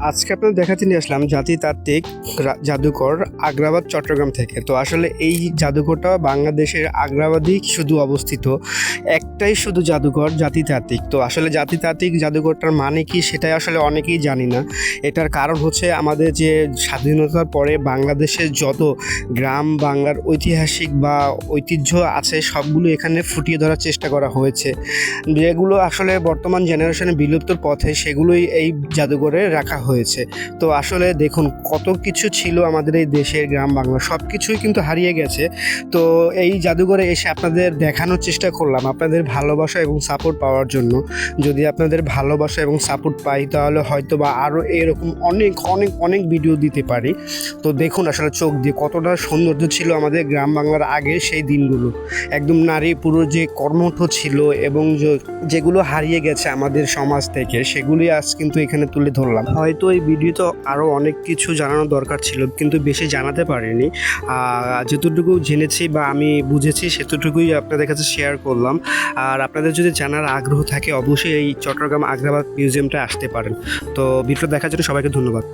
আজকে আপনাদের দেখাতে নিয়ে আসলাম জাতিতাত্ত্বিক জাদুঘর আগ্রাবাদ, চট্টগ্রাম থেকে। তো আসলে এই জাদুঘরটা বাংলাদেশের আগ্রাবাদই শুধু অবস্থিত। একটাই শুধু জাদুঘর, জাতিতাত্ত্বিক। তো আসলে জাতিতাত্ত্বিক জাদুঘরটার মানে কি সেটাই আসলে অনেকেই জানি না। এটার কারণ হচ্ছে আমাদের যে স্বাধীনতার পরে বাংলাদেশের যত গ্রাম, বাংলার ঐতিহাসিক বা ঐতিহ্য আছে, সবগুলো এখানে ফুটিয়ে ধরার চেষ্টা করা হয়েছে। যেগুলো আসলে বর্তমান জেনারেশনে বিলুপ্তর পথে সেগুলোই এই জাদুঘরে রাখা হয়েছে। তো আসলে দেখুন, কত কিছু ছিল আমাদের এই দেশের গ্রাম বাংলা সব কিছুই কিন্তু হারিয়ে গেছে। তো এই জাদুঘরে এসে আপনাদের দেখানোর চেষ্টা করলাম আপনাদের ভালোবাসা এবং সাপোর্ট পাওয়ার জন্য। যদি আপনাদের ভালোবাসা এবং সাপোর্ট পাই, তাহলে হয়তো বা আরও এরকম অনেক অনেক অনেক ভিডিও দিতে পারি। তো দেখুন আসলে চোখ দিয়ে কতটা সৌন্দর্য ছিল আমাদের গ্রাম বাংলার আগে সেই দিনগুলো। একদম নারী পুরুষ যে কর্মঠ ছিল এবং যেগুলো হারিয়ে গেছে আমাদের সমাজ থেকে, সেগুলি আজ কিন্তু এখানে তুলে ধরলাম। হয়তো এই ভিডিওতে আরও অনেক কিছু জানানো দরকার ছিল, কিন্তু বেশি জানাতে পারিনি। যেতটুকু জেনেছি বা আমি বুঝেছি সেতুটুকুই আপনাদের কাছে শেয়ার করলাম। আর আপনাদের যদি জানার আগ্রহ থাকে, অবশ্যই এই চট্টগ্রাম আগ্রাবাদ মিউজিয়ামটা আসতে পারেন। তো ভিডিও দেখার জন্য সবাইকে ধন্যবাদ।